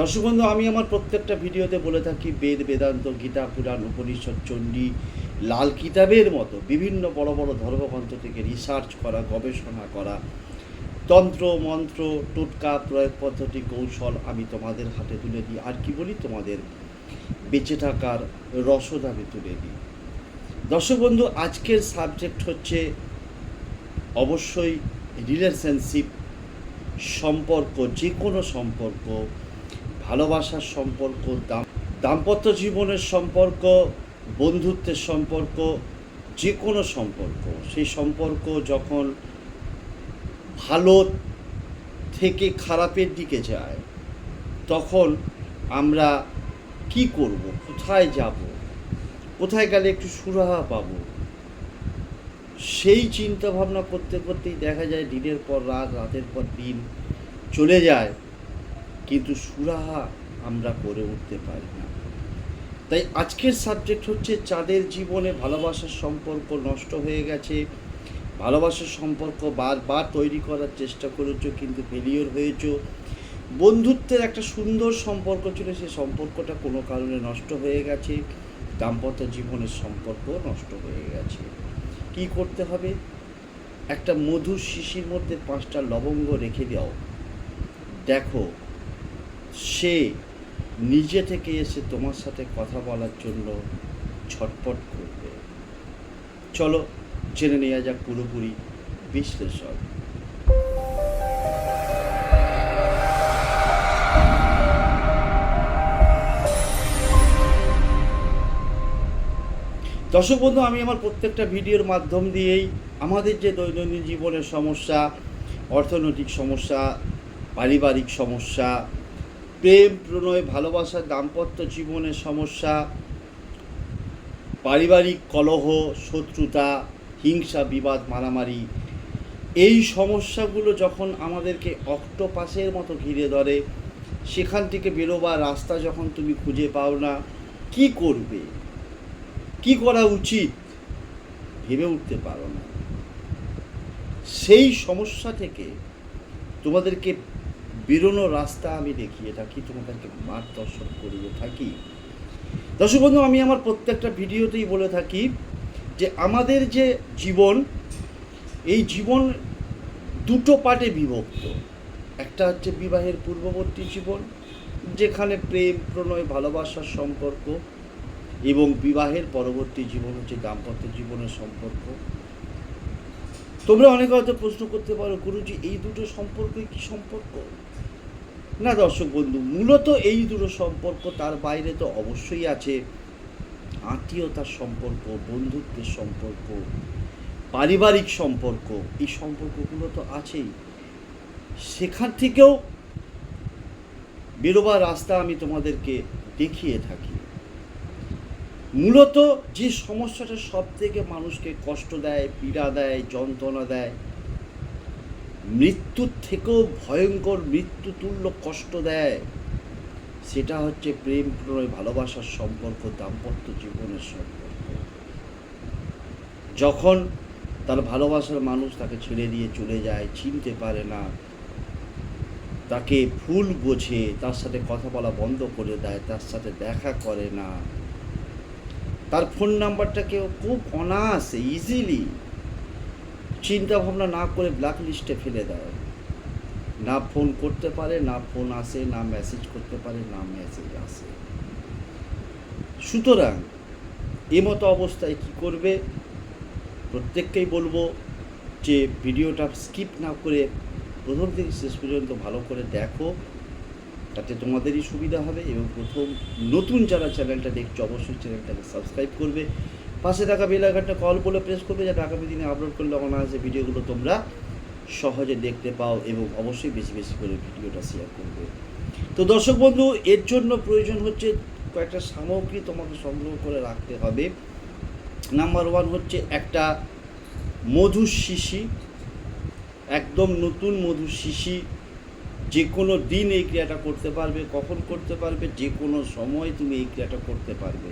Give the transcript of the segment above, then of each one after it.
দর্শক বন্ধু, আমি আমার প্রত্যেকটা ভিডিওতে বলে থাকি, বেদ, বেদান্ত, গীতা, পুরাণ, উপনিষদ, চণ্ডী, লাল কিতাবের মতো বিভিন্ন বড় বড় ধর্মগ্রন্থ থেকে রিসার্চ করা, গবেষণা করা, তন্ত্র, মন্ত্র, টোটকা, প্রয়োগ পদ্ধতি, কৌশল আমি তোমাদের হাতে তুলে দিই। আর কি বলি? তোমাদের বেঁচে থাকার রসদ আমি তুলে দিই। দর্শক বন্ধু, আজকের সাবজেক্ট হচ্ছে অবশ্যই রিলেশনশিপ সম্পর্ক যে কোনো সম্পর্ক ভালোবাসার সম্পর্ক, দাম- দাম্পত্য জীবনের সম্পর্ক, বন্ধুত্বের সম্পর্ক যে কোনো সম্পর্ক। সেই সম্পর্ক যখন ভালো থেকে খারাপের দিকে যায়, তখন আমরা কি করব? কোথায় যাব? কোথায় গেলে একটু সুরাহা পাব? সেই চিন্তা ভাবনা করতে করতেই দেখা যায় দিনের পর রাত, রাতের পর দিন চলে যায়। কিন্তু সুরাহা আমরা করে উঠতে পারি না। তাই আজকের সাবজেক্ট হচ্ছে চাঁদের জীবনে ভালোবাসার সম্পর্ক নষ্ট হয়ে গেছে। ভালোবাসার সম্পর্ক বারবার তৈরি করার চেষ্টা করেছ কিন্তু ফেলিওর হয়েছো। বন্ধুত্বের একটা সুন্দর সম্পর্ক ছিল সেই সম্পর্কটা কোনো কারণে নষ্ট হয়ে গেছে। দাম্পত্য জীবনের সম্পর্ক নষ্ট হয়ে গেছে। কি করতে হবে? একটা মধুর শিশির মধ্যে পাঁচটা লবঙ্গ রেখে দাও। দেখো সে নিজে থেকে এসে তোমার সাথে কথা বলার জন্য ছটপট করবে। চলো, জেনে নেওয়া যাক পুরোপুরি বিশ্লেষণ। দর্শক বন্ধু, আমি আমার প্রত্যেকটা ভিডিওর মাধ্যম দিয়েই আমাদের যে দৈনন্দিন জীবনের সমস্যা, অর্থনৈতিক সমস্যা, পারিবারিক সমস্যা প্রেম, প্রণয়, ভালোবাসা, দাম্পত্য জীবনের সমস্যা, পারিবারিক কলহ, শত্রুতা, হিংসা, বিবাদ, মারামারি, এই সমস্যাগুলো যখন আমাদেরকে অক্টোপাসের মতো ঘিরে ধরে, সেখান থেকে বেরোবার রাস্তা যখন তুমি খুঁজে পাও না, কি করবে? কি করা উচিত? ভেবে উঠতে পারো না। সেই সমস্যা থেকে তোমাদেরকে বেরোনোর রাস্তা আমি দেখিয়ে থাকি তোমাদেরকে মার্গদর্শন করিয়ে থাকি? দর্শক বন্ধু, আমি আমার প্রত্যেকটা ভিডিওতেই বলে থাকি যে আমাদের যে জীবন, এই জীবন দুটো পার্টে বিভক্ত। একটা হচ্ছে বিবাহের পূর্ববর্তী জীবন, যেখানে প্রেম, প্রণয় ভালোবাসার সম্পর্ক এবং বিবাহের পরবর্তী জীবন হচ্ছে দাম্পত্য জীবনের সম্পর্ক। তোমরা অনেকে হয়তো প্রশ্ন করতে পারো, গুরুজি, এই দুটো সম্পর্কই কি সম্পর্ক? না দর্শক বন্ধু, মূলত এই দুটো সম্পর্ক তার বাইরে তো অবশ্যই আছে। আত্মীয়তার সম্পর্ক, বন্ধুত্বের সম্পর্ক, পারিবারিক সম্পর্ক, এই সম্পর্কগুলো তো আছেই। সেখান থেকেও বেরোবার রাস্তা আমি তোমাদেরকে দেখিয়ে থাকি। মূলত যে সমস্যাটা সব থেকে মানুষকে কষ্ট দেয়, পীড়া দেয়, যন্ত্রণা দেয়, মৃত্যুর থেকেও ভয়ঙ্কর মৃত্যুতুল্য কষ্ট দেয়, সেটা হচ্ছে প্রেম প্রণয় ভালোবাসার সম্পর্ক, দাম্পত্য জীবনের সম্পর্ক। যখন তার ভালোবাসার মানুষ তাকে ছেড়ে দিয়ে চলে যায়, চিনতে পারে না, তাকে ফুল বোঝে, তার সাথে কথা বলা বন্ধ করে দেয়, তার সাথে দেখা করে না তার ফোন নাম্বারটাকে ও খুব অনায়াসে ইজিলি চিন্তা ভাবনা না করে ব্ল্যাক লিস্টে ফেলে দেয়। না ফোন করতে পারে, না ফোন আসে, না মেসেজ করতে পারে, না মেসেজ আসে। সুতরাং এমতো অবস্থায় কি করবে? প্রত্যেককেই বলব যে ভিডিওটা স্কিপ না করে প্রথম থেকে শেষ পর্যন্ত ভালো করে দেখো। তাতে তোমাদেরই সুবিধা হবে এবং প্রথম নতুন যারা চ্যানেলটা দেখছ, অবশ্যই চ্যানেলটাকে সাবস্ক্রাইব করবে। পাশে থাকা বেল আইকনটা কল বলে প্রেস করবে যাতে আগামী দিনে আপলোড করলে অনায়াসে ভিডিওগুলো তোমরা সহজে দেখতে পাও এবং অবশ্যই বেশি বেশি করে ভিডিওটা শেয়ার করবে। তো দর্শক বন্ধু, এর জন্য প্রয়োজন হচ্ছে কয়েকটা সামগ্রী তোমাকে সংগ্রহ করে রাখতে হবে। নাম্বার ওয়ান হচ্ছে একটা মধুর শিশি, একদম নতুন মধুর শিশি। যে কোনো দিন এই ক্রিয়াটা করতে পারবে, কখন করতে পারবে, যে কোনো সময় তুমি এই ক্রিয়াটা করতে পারবে।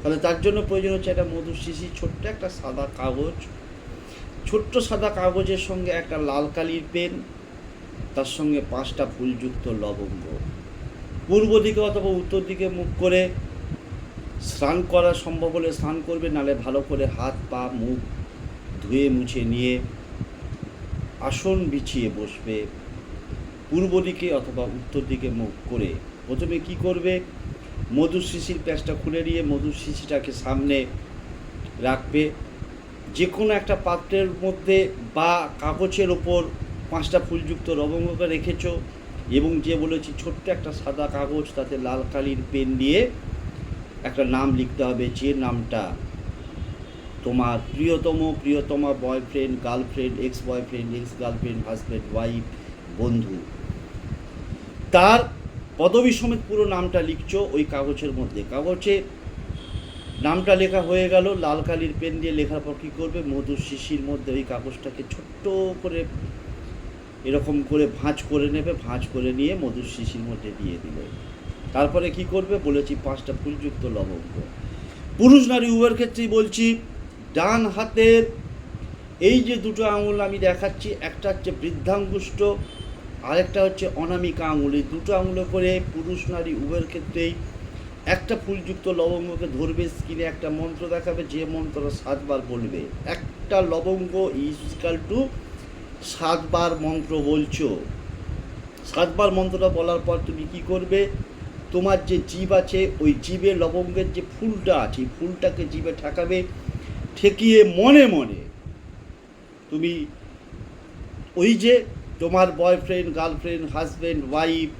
তাহলে তার জন্য প্রয়োজন হচ্ছে একটা মধুর শিশি ছোট্ট একটা সাদা কাগজ। ছোট্ট সাদা কাগজের সঙ্গে একটা লাল কালির পেন, তার সঙ্গে পাঁচটা ফুলযুক্ত লবঙ্গ। পূর্ব দিকে অথবা উত্তর দিকে মুখ করে স্নান করা সম্ভব হলে স্নান করবে, নালে ভালো করে হাত, পা, মুখ ধুয়ে মুছে নিয়ে আসন বিছিয়ে বসবে। পূর্ব দিকে অথবা উত্তর দিকে মুখ করে প্রথমে কি করবে? মধুর শিশির প্যাঁচটা খুলে নিয়ে মধুর শিশিটাকে সামনে রাখবে। যে কোনো একটা পাত্রের মধ্যে বা কাগজের ওপর পাঁচটা ফুলযুক্ত লবঙ্গকে রেখেছো এবং যে বলেছি ছোট্ট একটা সাদা কাগজ, তাতে লাল কালির পেন দিয়ে একটা নাম লিখতে হবে যে নামটা তোমার প্রিয়তম, প্রিয়তমা boyfriend, girlfriend, ex boyfriend, ex girlfriend, husband, wife, বন্ধু। তার পদবী সমেত পুরো নামটা লিখছো ওই কাগজের মধ্যে। কাগজে নামটা লেখা হয়ে গেল, লাল কালির পেন দিয়ে লেখার পর কী করবে? মধুর শিশির মধ্যে ওই কাগজটাকে ছোট্ট করে এরকম করে ভাঁজ করে নেবে, ভাঁজ করে নিয়ে মধুর শিশির মধ্যে দিয়ে দিলে। তারপরে কি করবে? বলেছি পাঁচটা ফুলযুক্ত লবঙ্গ। পুরুষ নারী উভয়ের ক্ষেত্রেই বলছি, ডান হাতের এই যে দুটো আঙুল আমি দেখাচ্ছি, একটা হচ্ছে বৃদ্ধাঙ্গুষ্ঠ আরেকটা হচ্ছে অনামিকা আঙুল। দুটো আঙুলে করে পুরুষ, নারী উভয়ের ক্ষেত্রেই একটা ফুলযুক্ত লবঙ্গকে ধরবে স্কিনে একটা মন্ত্র দেখাবে, যে মন্ত্রটা সাতবার বলবে। একটা লবঙ্গ ইজিক্যাল টু সাতবার মন্ত্র বলছো। সাতবার মন্ত্রটা বলার পর তুমি কি করবে? তোমার যে জীব আছে, ওই জীবে লবঙ্গের যে ফুলটা আছে, এই ফুলটাকে জীবে ঠেকাবে, ঠেকিয়ে মনে মনে তুমি ওই যে তোমার boyfriend girlfriend husband wife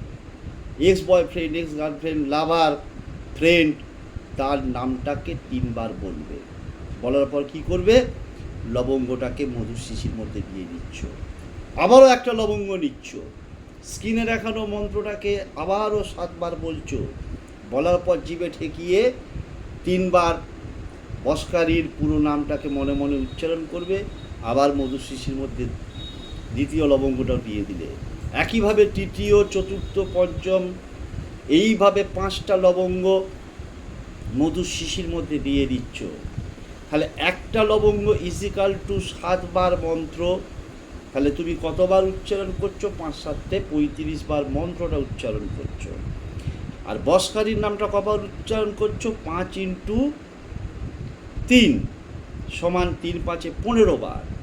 ex boyfriend ex girlfriend lover friend তার নামটাকে তিনবার বলবে। বলার পর কি করবে? লবঙ্গটাকে মধুর শিশির মধ্যে দিয়ে দিচ্ছ। আবারও একটা লবঙ্গ নিচ্ছ। স্কিনে দেখানো মন্ত্রটাকে আবারও সাতবার বলছো। বলার পর জিভে ঠেকিয়ে তিনবার বস্কারির পুরো নামটাকে মনে মনে উচ্চারণ করবে। আবার মধুর শিশির মধ্যে দ্বিতীয় লবঙ্গটাও দিয়ে দিলে। একইভাবে তৃতীয়, চতুর্থ, পঞ্চম, এইভাবে পাঁচটা লবঙ্গ মধুর শিশির মধ্যে দিয়ে দিচ্ছ। তাহলে একটা লবঙ্গ ইজিক্যাল টু সাতবার মন্ত্র। তাহলে তুমি কতবার উচ্চারণ করছ? পাঁচ সাতটে পঁয়ত্রিশ বার মন্ত্রটা উচ্চারণ করছ। আর বসকারীর নামটা কবার উচ্চারণ করছ? পাঁচ ইন্টু তিন সমান তিন পাঁচে পনেরো বার।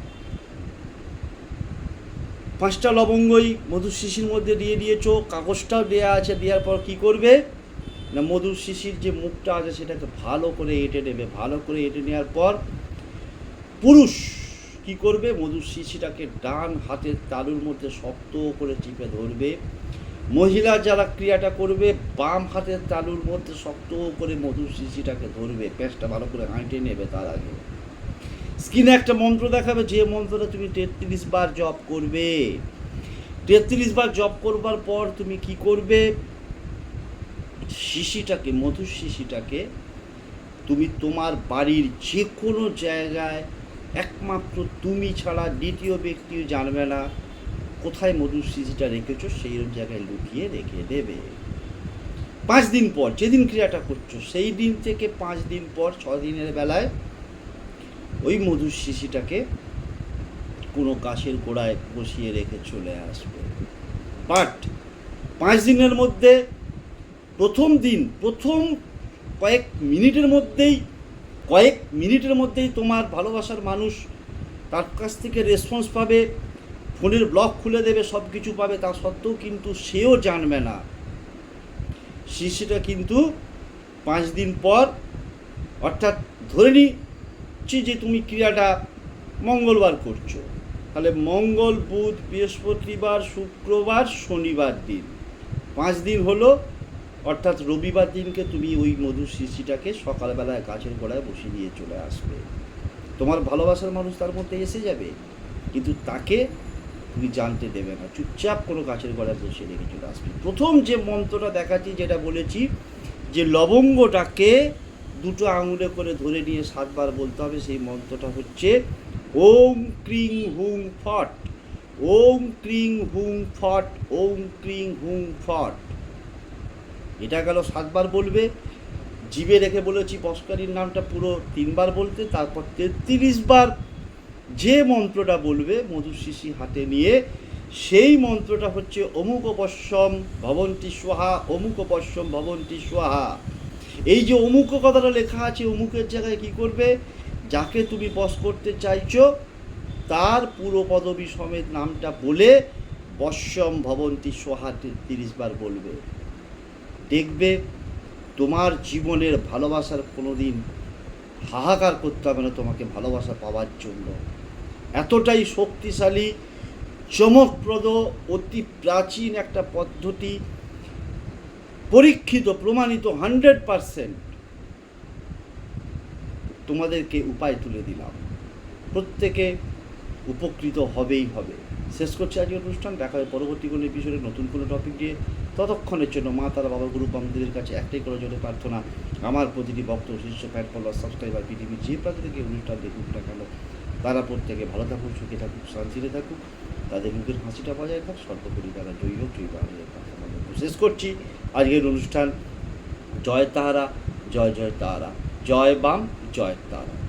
পাঁচটা লবঙ্গই মধুর শিশির মধ্যে দিয়ে দিয়েছ, কাগজটাও দেওয়া আছে, দেওয়ার পর কি করবে? না, মধুর শিশির যে মুখটা আছে সেটাকে ভালো করে এঁটে নেবে। ভালো করে এঁটে নেওয়ার পর পুরুষ কি করবে? মধুর শিশিটাকে ডান হাতের তালুর মধ্যে শক্ত করে চিপে ধরবে। মহিলা যারা ক্রিয়াটা করবে, বাম হাতের তালুর মধ্যে শক্ত করে মধুর শিশিটাকে ধরবে। পেঁচটা ভালো করে হাঁটে নেবে তার আগে। স্কিনে একটা মন্ত্র দেখাবে, যে মন্ত্রটা তুমি তেত্রিশ বার জপ করবে। তেত্রিশ বার জপ করবার পর তুমি কি করবে? শিশিটাকে, মধুর শিশিটাকে তুমি তোমার বাড়ির যে কোনো জায়গায়, একমাত্র তুমি ছাড়া দ্বিতীয় ব্যক্তিও জানবে না কোথায় মধুর শিশিটা রেখেছো, সেই জায়গায় লুকিয়ে রেখে দেবে। পাঁচ দিন পর, যেদিন ক্রিয়াটা করছ, সেই দিন থেকে পাঁচ দিন পর ছ দিনের বেলায় ওই মধুর শিশিটাকে কোনো গাছের গোড়ায় বসিয়ে রেখে চলে আসবে। বাট পাঁচ দিনের মধ্যে প্রথম দিন, প্রথম কয়েক মিনিটের মধ্যেই, কয়েক মিনিটের মধ্যেই তোমার ভালোবাসার মানুষ তার কাছ থেকে রেসপন্স পাবে, ফোনের ব্লক খুলে দেবে সব কিছু পাবে, তা সত্ত্বেও কিন্তু সেও জানবে না। শিশুটা কিন্তু পাঁচ দিন পর, অর্থাৎ ধরে নিচ্ছি যে তুমি ক্রিয়াটা মঙ্গলবার করছ। তাহলে মঙ্গল, বুধ, বৃহস্পতিবার, শুক্রবার, শনিবার দিন। পাঁচ দিন হলো, অর্থাৎ রবিবার দিনকে তুমি ওই মধুর শিশিটাকে সকালবেলায় গাছের গোড়ায় বসিয়ে দিয়ে চলে আসবে। তোমার ভালোবাসার মানুষ তার মধ্যে এসে যাবে, কিন্তু তাকে তুমি জানতে দেবে না। চুপচাপ কোনো গাছের গোড়ায় বসিয়ে রেখে চলে আসবে। প্রথম যে মন্ত্রটা দেখাচ্ছি, যেটা বলেছি, যে লবঙ্গটাকে দুটো আঙুলে করে ধরে নিয়ে সাতবার বলতে হবে, সেই মন্ত্রটা হচ্ছে ওম ক্রিং হুং ফট, ওম ক্রিং হুং ফট, ওম ক্রিং হুং ফট। এটা গেল সাতবার বলবে, জিভে রেখে বলেছি পস্কারির নামটা পুরো তিনবার বলতে, তারপর তেত্রিশ বার যে মন্ত্রটা বলবে মধুর শিশি হাতে নিয়ে, সেই মন্ত্রটা হচ্ছে অমুক পশ্যম ভবন্তি সোহা অমুক পশ্যম ভবন্তি সোহা এই যে অমুক কথাটা লেখা আছে, অমুকের জায়গায় কি করবে? যাকে তুমি বস করতে চাইছো, তার পুরো পদবী সমেত নামটা বলে বশ্যম ভবন্তি সোহা তিরিশ বার বলবে। দেখবে তোমার জীবনের ভালোবাসার কোনো দিন হাহাকার করতে হবে না, তোমাকে ভালোবাসা পাওয়ার জন্য। এতটাই শক্তিশালী, চমকপ্রদ, অতি প্রাচীন একটা পদ্ধতি পরীক্ষিত, প্রমাণিত হান্ড্রেড পারসেন্ট। তোমাদেরকে উপায় তুলে দিলাম। প্রত্যেকে উপকৃত হবেই হবে। শেষ করছি আজকের অনুষ্ঠান। দেখা হয় পরবর্তী কোনো এপিসোডে নতুন কোনো টপিক দিয়ে ততক্ষণের জন্য মা, তারা, বাবা, গুরু বামদের কাছে একটাই করে জন্য প্রার্থনা। আমার প্রতিটি ভক্ত শিষ্য ফ্যান ফলোয়ার সাবস্ক্রাইবার পৃথিবীর যে প্রান্ত থেকে অনুষ্ঠান দেখুক না কেন তারা প্রত্যেকে ভালো থাকুক, সুখে থাকুক, শান্তিতে থাকুক। তাদের মুখের হাসিটা বজায় থাক সর্বোপরি তারা জয়ী হোক, জয়ী প্রার্থনা শেষ করছি আজকের অনুষ্ঠান। জয় তাহারা জয় জয় তাহারা জয় বাম, জয় তারা।